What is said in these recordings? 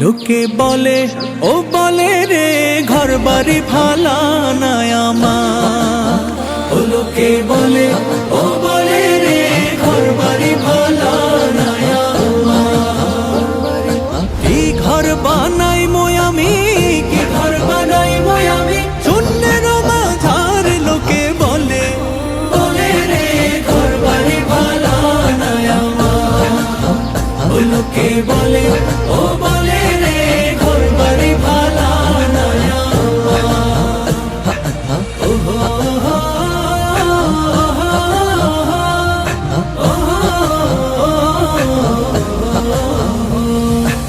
লোকে বলে, ও বলে রে ঘর বাড়ি ভালা নাই ও লোকে বলে, ও বলে রে ঘর বাড়ি ভালা ঘর বানাই মই আমি, কি ঘর বানাই মই আমি? শূন্যের মাঝার লোকে বলে বলে রে ঘর বাড়ি ভালা নাই ও লোকে বলে, ও বলে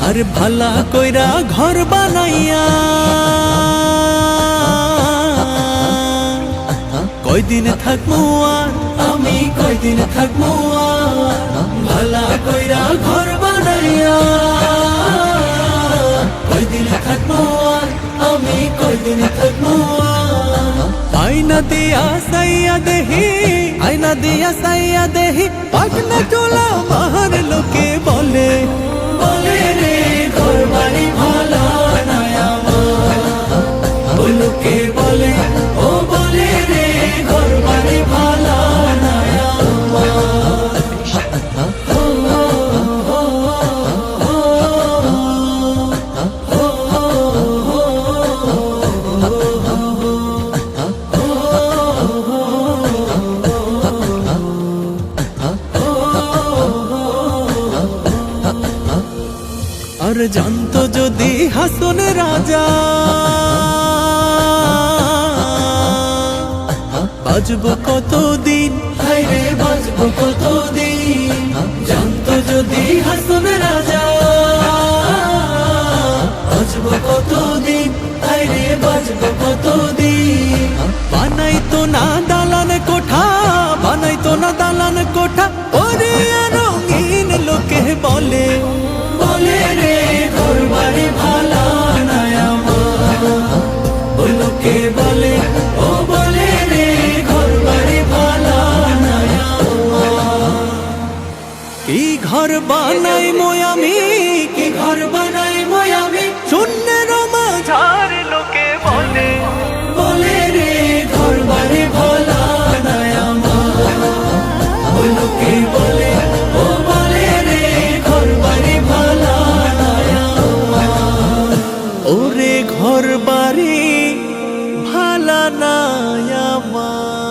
আর ভালা কইরা ঘর বানাইয়া। কয়দিন থাকব আর? আমি কয়দিন থাকব ভালা কইরা ঘর বানাইয়া। কয়দিন থাকব আর? আমি কয়দিন থাকব আয়না দিয়া সাইয়া দেহি, আয়না দিয়া সাইয়া দেহি পাগনা চোলা মার লোকে বলে ও বলে রে ঘর বাড়ি আর জানতো যদি হাসন রাজা বাজবো কতদিন? হাইরে বাজবো কতদিন? জানতো যদি হাসন রাজা। বাজবো কতদিন? হাইরে বাজবো কতদিন? বানাই তো না দালান কোঠা বানাই তো না দালান কোঠা। ওরে রঙিন লোকে বলে। বলে রে ঘর বাড়ি ভালা লোকে বলে কি ঘর বানাই ময়ামি? কি ঘর বানাই ময়ামি? শূন্য শূন্যের লোকে বলে। বলে রে, ঘর বানে বলে রে, ঘর বাড়ি ওরে ঘর বাড়ি ভালা নাই